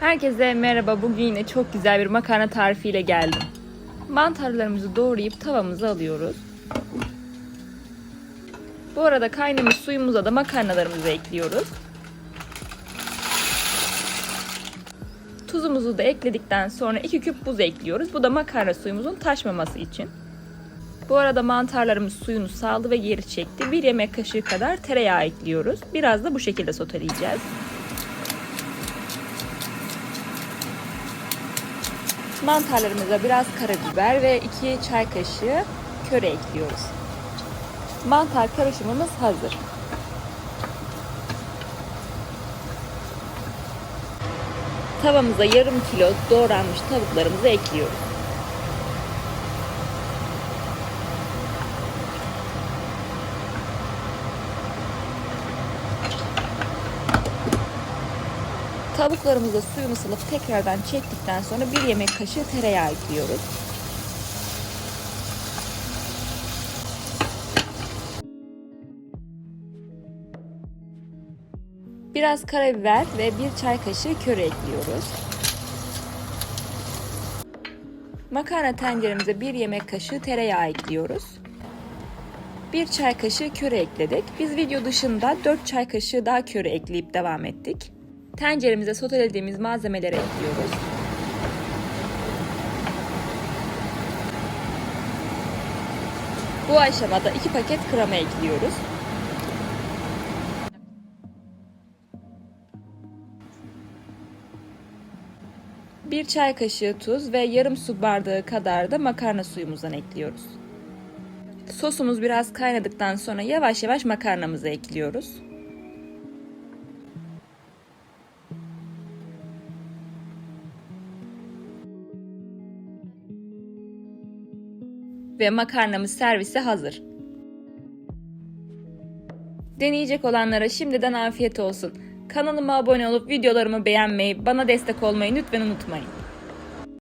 Herkese merhaba. Bugün yine çok güzel bir makarna tarifiyle geldim. Mantarlarımızı doğrayıp tavamıza alıyoruz. Bu arada kaynamış suyumuza da makarnalarımızı ekliyoruz. Tuzumuzu da ekledikten sonra 2 küp buz ekliyoruz. Bu da makarna suyumuzun taşmaması için. Bu arada mantarlarımız suyunu saldı ve geri çekti. Bir yemek kaşığı kadar tereyağı ekliyoruz. Biraz da bu şekilde soteleyeceğiz. Mantarlarımıza biraz karabiber ve 2 çay kaşığı köre ekliyoruz. Mantar karışımımız hazır. Tavamıza yarım kilo doğranmış tavuklarımızı ekliyoruz. Tavuklarımıza suyunu ısılıp tekrardan çektikten sonra bir yemek kaşığı tereyağı ekliyoruz. Biraz karabiber ve bir çay kaşığı köre ekliyoruz. Makarna tenceremize bir yemek kaşığı tereyağı ekliyoruz. Bir çay kaşığı köre ekledik. Biz video dışında 4 çay kaşığı daha köre ekleyip devam ettik. Tenceremize sotelediğimiz malzemeleri ekliyoruz. Bu aşamada 2 paket krema ekliyoruz. Bir çay kaşığı tuz ve yarım su bardağı kadar da makarna suyumuzdan ekliyoruz. Sosumuz biraz kaynadıktan sonra yavaş yavaş makarnamızı ekliyoruz. Ve makarnamız servise hazır. Deneyecek olanlara şimdiden afiyet olsun. Kanalıma abone olup videolarımı beğenmeyi, bana destek olmayı lütfen unutmayın.